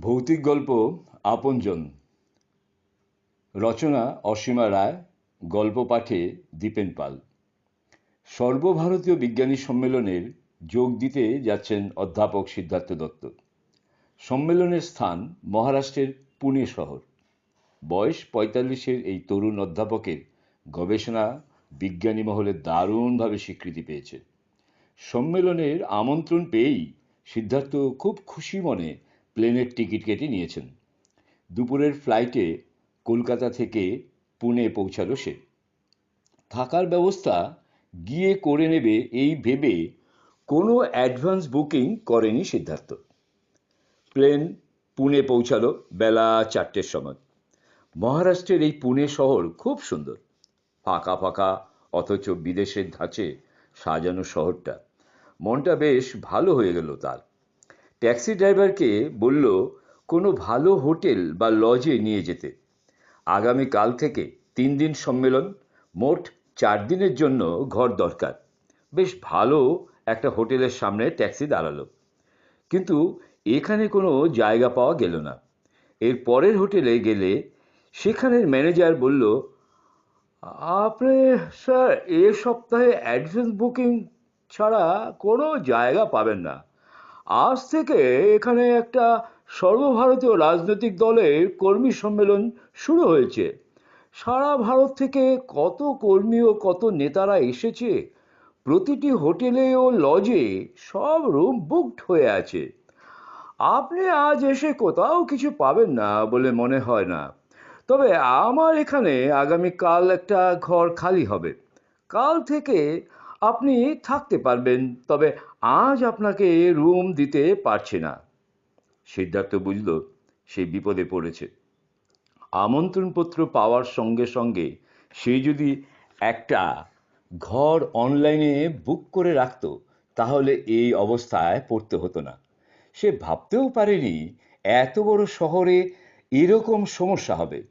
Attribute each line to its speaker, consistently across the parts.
Speaker 1: ভৌতিক গল্প আপনজন। রচনা অসীমা রায়, গল্প পাঠে দীপেন পাল। সর্বভারতীয় বিজ্ঞানী সম্মেলনের যোগ দিতে যাচ্ছেন অধ্যাপক সিদ্ধার্থ দত্ত। সম্মেলনের স্থান মহারাষ্ট্রের পুনে শহর। বয়স পঁয়তাল্লিশের এই তরুণ অধ্যাপকের গবেষণা বিজ্ঞানী মহলে দারুণভাবে স্বীকৃতি পেয়েছে। সম্মেলনের আমন্ত্রণ পেয়েই সিদ্ধার্থ খুব খুশি মনে প্লেনের টিকিট কেটে নিয়েছেন। দুপুরের ফ্লাইটে কলকাতা থেকে পুনে পৌঁছালো সে। থাকার ব্যবস্থা গিয়ে করে নেবে এই ভেবে কোনো অ্যাডভান্স বুকিং করেনি সিদ্ধার্থ। প্লেন পুনে পৌঁছালো বেলা চারটের সময়। মহারাষ্ট্রের এই পুনে শহর খুব সুন্দর। ফাঁকা ফাঁকা, অথচ বিদেশের ধাঁচে সাজানো শহরটা। মনটা বেশ ভালো হয়ে গেল তার। ট্যাক্সি ড্রাইভারকে বলল, কোনো ভালো হোটেল বা লজে নিয়ে যেতে। আগামী কাল থেকে তিন দিন সম্মেলন, মোট চার দিনের জন্য ঘর দরকার। বেশ ভালো একটা হোটেলের সামনে ট্যাক্সি দাঁড়াল। কিন্তু এখানে কোনো জায়গা পাওয়া গেল না। এর পরের হোটেলে গেলে সেখানের ম্যানেজার বলল, আপনি স্যার, এ সপ্তাহে অ্যাডভান্স বুকিং ছাড়া কোনো জায়গা পাবেন না। আজ থেকে এখানে একটা সর্বভারতীয় রাজনৈতিক দলের কর্মী সম্মেলন শুরু হয়েছে। সারা ভারত থেকে কত কর্মী ও কত নেতারা এসেছে? প্রতিটি হোটেলে ও লজে সব রুম বুকড হয়ে আছে। আপনি আজ এসে কোথাও কিছু পাবেন না বলে মনে হয় না। তবে আমার এখানে আগামীকাল একটা ঘর খালি হবে। কাল থেকে আপনি থাকতে পারবেন, তবে আজ আপনাকে রুম দিতে পারছে না। সিদ্ধার্থ বুঝল, সে বিপদে পড়েছে। আমন্ত্রণপত্র পাওয়ার সঙ্গে সঙ্গে সে যদি একটা ঘর অনলাইনে বুক করে রাখত, তাহলে এই অবস্থায় পড়তে হতো না। সে ভাবতেও পারেনি, এত বড় শহরে এরকম সমস্যা হবে।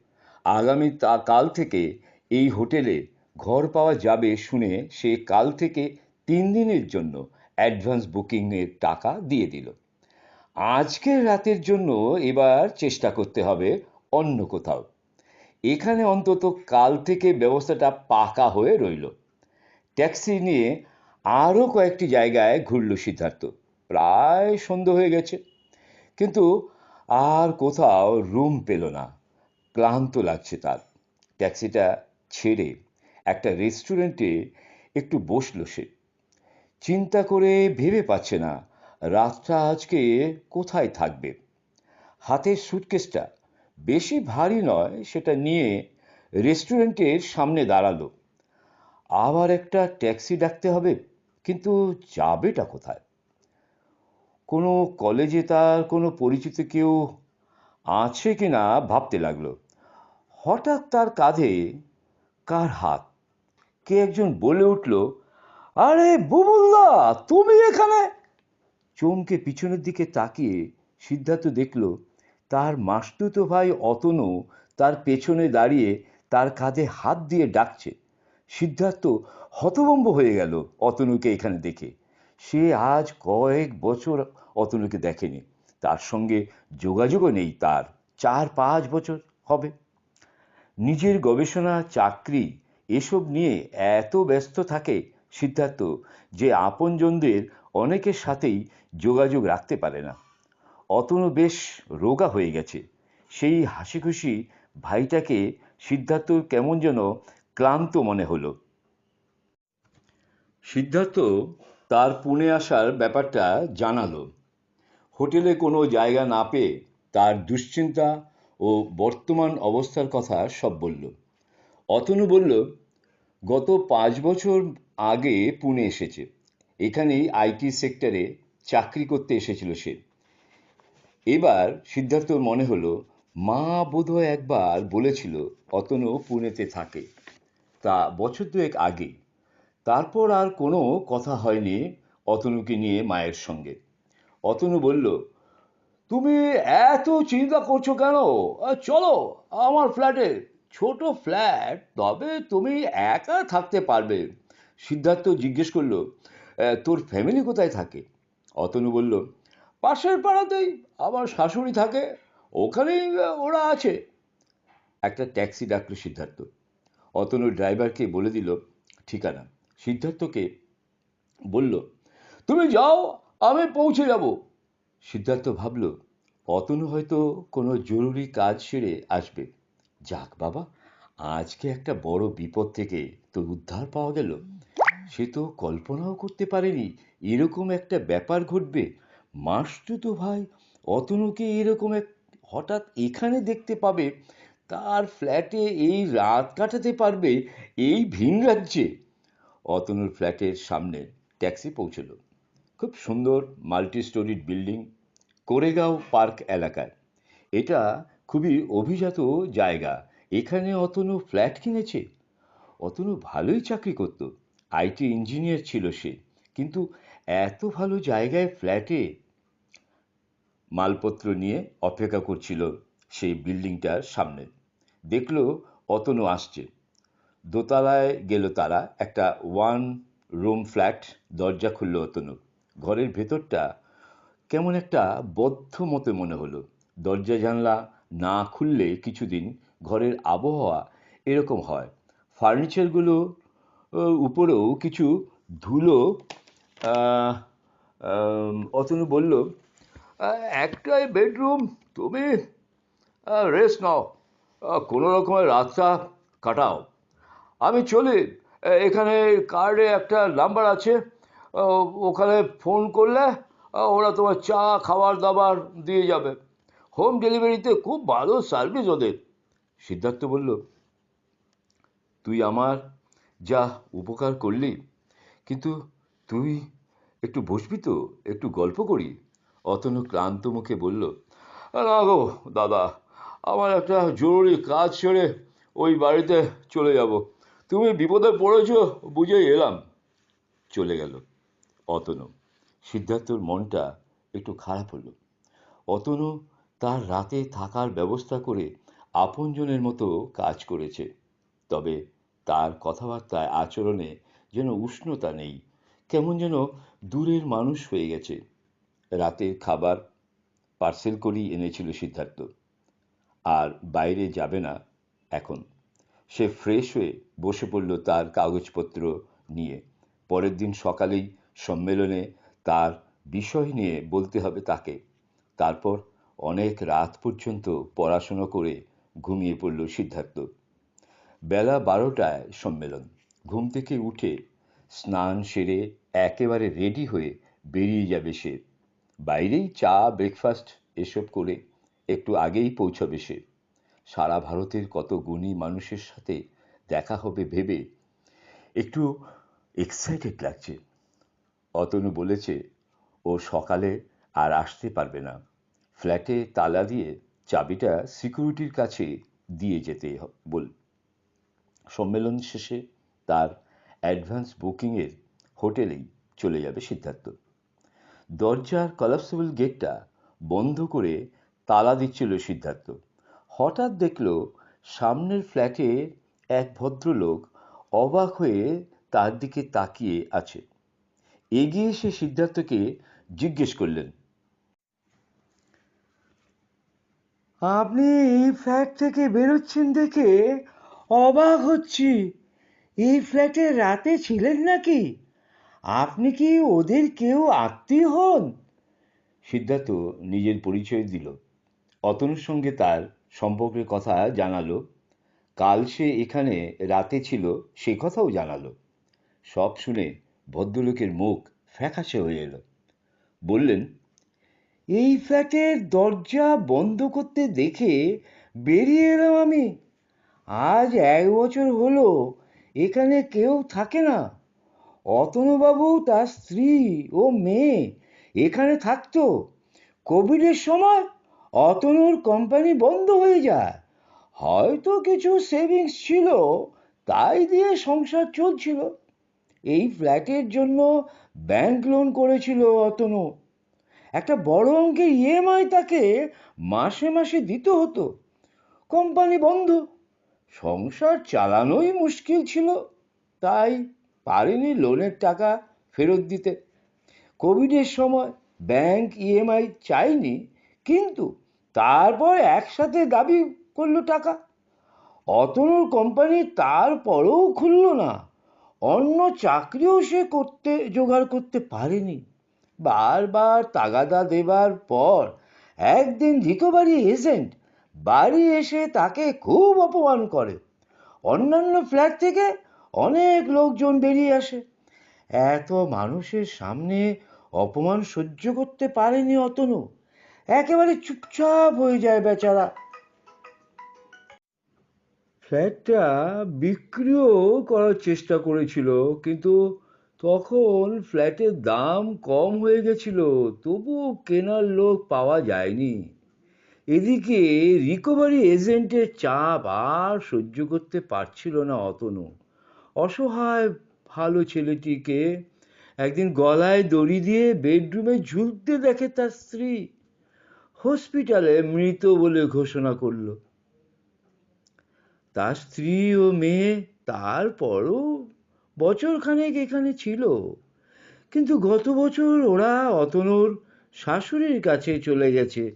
Speaker 1: আগামী তা কাল থেকে এই হোটেলে ঘর পাওয়া যাবে শুনে সে কাল থেকে তিন দিনের জন্য অ্যাডভান্স বুকিংয়ের টাকা দিয়ে দিল। আজকের রাতের জন্য এবার চেষ্টা করতে হবে অন্য কোথাও। এখানে অন্তত কাল থেকে ব্যবস্থাটা পাকা হয়ে রইল। ট্যাক্সি নিয়ে আরও কয়েকটি জায়গায় ঘুরল সিদ্ধার্থ। প্রায় সন্ধ্যে হয়ে গেছে। কিন্তু আর কোথাও রুম পেল না। ক্লান্ত লাগছে তার। ট্যাক্সিটা ছেড়ে একটা রেস্টুরেন্টে একটু বসল সে। চিন্তা করে ভেবে পাচ্ছে না রাতটা আজকে কোথায় থাকবে। হাতের সুটকেসটা বেশি ভারী নয়, সেটা নিয়ে রেস্টুরেন্টের সামনে দাঁড়াল। আবার একটা ট্যাক্সি ডাকতে হবে, কিন্তু যাবেটা কোথায়? কোনো কলেজে তার কোনো পরিচিত কেউ আছে কি না ভাবতে লাগল। হঠাৎ তার কাঁধে কার হাত? কে একজন বলে উঠল আরে বুবুল্লা, তুমি এখানে? চমকে পিছনের দিকে তাকিয়ে সিদ্ধার্থ দেখল, তার মাস্তুতো ভাই অতনু তার পেছনে দাঁড়িয়ে তার কাঁধে হাত দিয়ে ডাকছে। সিদ্ধার্থ হতভম্ব হয়ে গেল অতনুকে এখানে দেখে। সে আজ কয়েক বছর অতনুকে দেখেনি। তার সঙ্গে যোগাযোগও নেই তার। চার পাঁচ বছর হবে। নিজের গবেষণা, চাকরি, এসব নিয়ে এত ব্যস্ত থাকে সিদ্ধার্থ যে আপনজনদের অনেকের সাথেই যোগাযোগ রাখতে পারে না। অতনু বেশ রোগা হয়ে গেছে। সেই হাসি খুশি ভাইটাকে সিদ্ধার্থ কেমন যেন ক্লান্ত মনে হলো। সিদ্ধার্থ তার পুনে আসার ব্যাপারটা জানালো। হোটেলে কোনো জায়গা না পেয়ে তার দুশ্চিন্তা ও বর্তমান অবস্থার কথা সব বলল। অতনু বলল গত পাঁচ বছর আগে পুনে এসেছে। এখানেই আইটি সেক্টরে চাকরি করতে এসেছিল সে। এবার সিদ্ধার্থর মনে হলো, মা বোধহয় একবার বলেছিল অতনু পুনেতে থাকে। তা বছর দুয়েক আগে। তারপর আর কোনো কথা হয়নি অতনুকে নিয়ে মায়ের সঙ্গে। অতনু বলল, তুমি এত চিন্তা করছ কেন? চলো আমার ফ্ল্যাটে ছোট ফ্ল্যাট, তবে তুমি একা থাকতে পারবে। সিদ্ধার্থ জিজ্ঞেস করল তোর ফ্যামিলি কোথায় থাকে? অতনু বলল, পাশের পাড়াতেই আমার শাশুড়ি থাকে, ওখানেই ওরা আছে। একটা ট্যাক্সি ডাকলো সিদ্ধার্থ। অতনু ড্রাইভারকে বলে দিল, ঠিকানা। সিদ্ধার্থকে বলল, তুমি যাও, আমি পৌঁছে যাব। সিদ্ধার্থ ভাবল, অতনু হয়তো কোনো জরুরি কাজ সেরে আসবে। যাক বাবা, আজকে একটা বড় বিপদ থেকে তোর উদ্ধার পাওয়া গেল। সে তো কল্পনাও করতে পারেনি এরকম একটা ব্যাপার ঘটবে। মাসটুতো ভাই, অতনুকে এরকম এক হঠাৎ এখানে দেখতে পাবে, তার ফ্ল্যাটে এই রাত কাটাতে পারবে এই ভিন রাজ্যে। অতনুর ফ্ল্যাটের সামনে ট্যাক্সি পৌঁছল। খুব সুন্দর multi storied building, Koregaon Park এলাকায়। এটা খুবই অভিজাত জায়গা। এখানে অতনু ফ্ল্যাট কিনেছে। অতনু ভালোই চাকরি করত। আইটি ইঞ্জিনিয়ার ছিল সে। কিন্তু এত ভালো জায়গায় ফ্ল্যাটে মালপত্র নিয়ে অপেক্ষা করছিল সেই বিল্ডিংটার সামনে। দেখল অতনু আসছে। দোতলায় গেল তারা। একটা ওয়ান রুম ফ্ল্যাট দরজা খুললো অতনু। ঘরের ভেতরটা কেমন একটা বদ্ধ মতো মনে হলো। দরজা জানলা না খুললে কিছুদিন ঘরের আবহাওয়া এরকম হয়। ফার্নিচারগুলো উপরেও কিছু ধুলো অতনু বলল একটাই বেডরুম, তুমি? রেস্ট নাও। কোনো রকমের রাতটা কাটাও। আমি চলি। এখানে কার্ডে একটা নাম্বার আছে। ওখানে ফোন করলে ওরা তোমার চা, খাবার দাবার দিয়ে যাবে। হোম ডেলিভারিতে খুব ভালো সার্ভিস ওদের। সিদ্ধার্থ বলল, তুই আমার যা উপকার করলি, কিন্তু তুই একটু বসবি তো, একটু গল্প করি। অতনু ক্লান্ত মুখে বলল, না গো দাদা, আমার একটা জরুরি কাজ সেরে ওই বাড়িতে চলে যাব। তুমি বিপদে পড়েছ বুঝেই এলাম। চলে গেল অতনু। সিদ্ধার্থর মনটা একটু খারাপ হলো। অতনু তার রাতে থাকার ব্যবস্থা করে আপনজনের মতো কাজ করেছে। তবে তার কথাবার্তায় আচরণে যেন উষ্ণতা নেই, কেমন যেন দূরের মানুষ হয়ে গেছে। রাতের খাবার পার্সেল করেই এনেছিল সিদ্ধার্থ। আর বাইরে যাবে না এখন। সে ফ্রেশ হয়ে বসে পড়ল তার কাগজপত্র নিয়ে। পরের দিন সকালেই সম্মেলনে তার বিষয় নিয়ে বলতে হবে তাকে। তারপর অনেক রাত পর্যন্ত পড়াশোনা করে ঘুমিয়ে পড়ল সিদ্ধার্থ। বেলা বারোটায় সম্মেলন। ঘুম থেকে উঠে স্নান সেরে একেবারে রেডি হয়ে বেরিয়ে যাবে সে। বাইরেই চা, ব্রেকফাস্ট এসব করে একটু আগেই পৌঁছবে সে। সারা ভারতের কত গুণী মানুষের সাথে দেখা হবে ভেবে একটু এক্সাইটেড লাগছে। অতনু বলেছে, ও সকালে আর আসতে পারবে না। ফ্ল্যাটে তালা দিয়ে চাবিটা সিকিউরিটির কাছে দিয়ে যেতে বল, সম্মেলন শেষে তার অ্যাডভান্স বুকিংয়ের হোটেলেই চলে যাবে সিদ্ধার্থ। দরজার কলাপসেবল গেটটা বন্ধ করে তালা দিচ্ছিল সিদ্ধার্থ। হঠাৎ দেখল সামনের ফ্ল্যাটে এক ভদ্রলোক অবাক হয়ে তার দিকে তাকিয়ে আছে। এগিয়ে এসে সিদ্ধার্থকে জিজ্ঞেস করলেন
Speaker 2: আপনি এই ফ্ল্যাট থেকে বেরোচ্ছেন দেখে অবাক হচ্ছি। এই ফ্ল্যাটে রাতে ছিলেন নাকি? আপনি কি ওদের কেউ আত্মীয় হন?
Speaker 1: সিদ্ধার্থ নিজের পরিচয় দিল। অতনুর সঙ্গে তার সম্পর্কের কথা জানালো। কাল সে এখানে রাতে ছিল, সে কথাও জানালো। সব শুনে ভদ্রলোকের মুখ ফ্যাকাশে হয়ে এলো। বললেন
Speaker 2: এই ফ্ল্যাটের দরজা বন্ধ করতে দেখে বেরিয়ে এলাম আমি। আজ এক বছর হলো এখানে কেউ থাকে না। অতনুবাবু তার স্ত্রী ও মেয়ে এখানে থাকতো। কোভিডের সময় অতনুর কোম্পানি বন্ধ হয়ে যায়। হয়তো কিছু সেভিংস ছিল, তাই দিয়ে সংসার চলছিল। এই ফ্ল্যাটের জন্য ব্যাংক লোন করেছিল অতনু। একটা বড় অঙ্কের ইএমআই তাকে মাসে মাসে দিতে হতো। কোম্পানি বন্ধ। সংসার চালানোই মুশকিল ছিল। তাই পারেনি লোনের টাকা ফেরত দিতে। কোভিডের সময় ব্যাংক ইএমআই চাইনি, কিন্তু তারপর একসাথে দাবি করল টাকা। অতনুর কোম্পানি তারপরেও খুললো না। অন্য চাকরিও সে করতে, জোগাড় করতে পারেনি। বারবার তাগাদা দেবার পর একদিন রিকভারি এজেন্ট বাড়ি এসে তাকে খুব অপমান করে। অন্যান্য ফ্ল্যাট থেকে অনেক লোকজন বেরিয়ে আসে। এত মানুষের সামনে অপমান সহ্য করতে পারেনি অতনু। একেবারে চুপচাপ হয়ে যায় বেচারা। ফ্ল্যাটটা বিক্রিও করার চেষ্টা করেছিল, কিন্তু তখন ফ্ল্যাটের দাম কম হয়ে গেছিল তবু কেনার লোক পাওয়া যায়নি। এদিকে রিকভারি এজেন্টের চাপ আর সহ্য করতে পারছিল না অতনু। অসহায় ভালো ছেলেটিকে একদিন গলায় দড়ি দিয়ে বেডরুমে ঝুলতে দেখে তার স্ত্রী হসপিটালে মৃত বলে ঘোষণা করল। তার স্ত্রী ও মেয়ে, তারপরও বছর খানেক এখানে ছিল। কিন্তু গত বছর ওরা অতনুর শাশুড়ির কাছে চলে গেছে।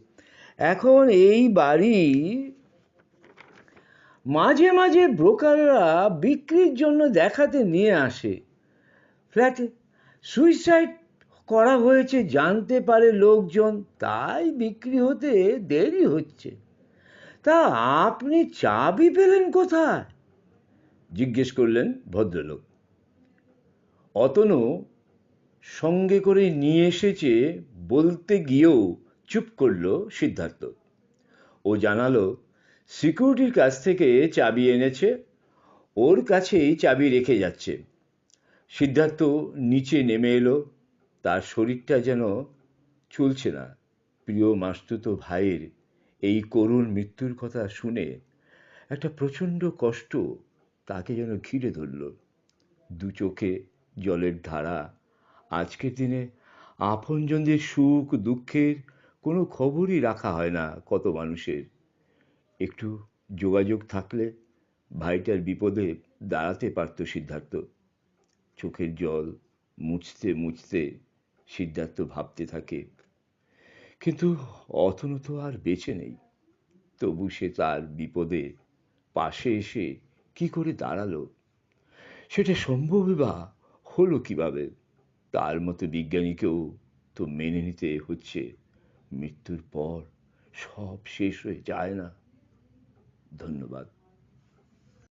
Speaker 2: এখন এই বাড়ি মাঝে মাঝে ব্রোকাররা বিক্রির জন্য দেখাতে নিয়ে আসে। ফ্ল্যাটে সুইসাইড করা হয়েছে, জানতে পারে লোকজন, তাই বিক্রি হতে দেরি হচ্ছে। তা আপনি চাবি পেলেন কোথায়? জিজ্ঞেস করলেন ভদ্রলোক। অতনু সঙ্গে করে নিয়ে এসেছে বলতে গিয়েও চুপ করল সিদ্ধার্থ। ও জানালো, সিকিউরিটির কাছ থেকে চাবি এনেছে, ওর কাছেই চাবি রেখে যাচ্ছে। সিদ্ধার্থ নিচে নেমে এলো। তার শরীরটা যেন চলছে না। প্রিয় মাস্তুতো ভাইয়ের এই করুণ মৃত্যুর কথা শুনে একটা প্রচণ্ড কষ্ট তাকে যেন ঘিরে ধরল। দু চোখে জলের ধারা। আজকের দিনে আপনজনদের সুখ, দুঃখের কোনো খবরই রাখা হয় না কত মানুষের। একটু যোগাযোগ থাকলে ভাইটার বিপদে দাঁড়াতে পারত সিদ্ধার্থ। চোখের জল মুছতে মুছতে সিদ্ধার্থ ভাবতে থাকে। কিন্তু অতনু তো আর বেঁচে নেই। তবু সে তার বিপদে পাশে এসে কি করে দাঁড়াল? সেটা সম্ভবই বা হলো কীভাবে? তার মতো বিজ্ঞানীকেও তো মেনে নিতে হচ্ছে। মৃত্যুর পর সব শেষ হয়ে যায় না। ধন্যবাদ।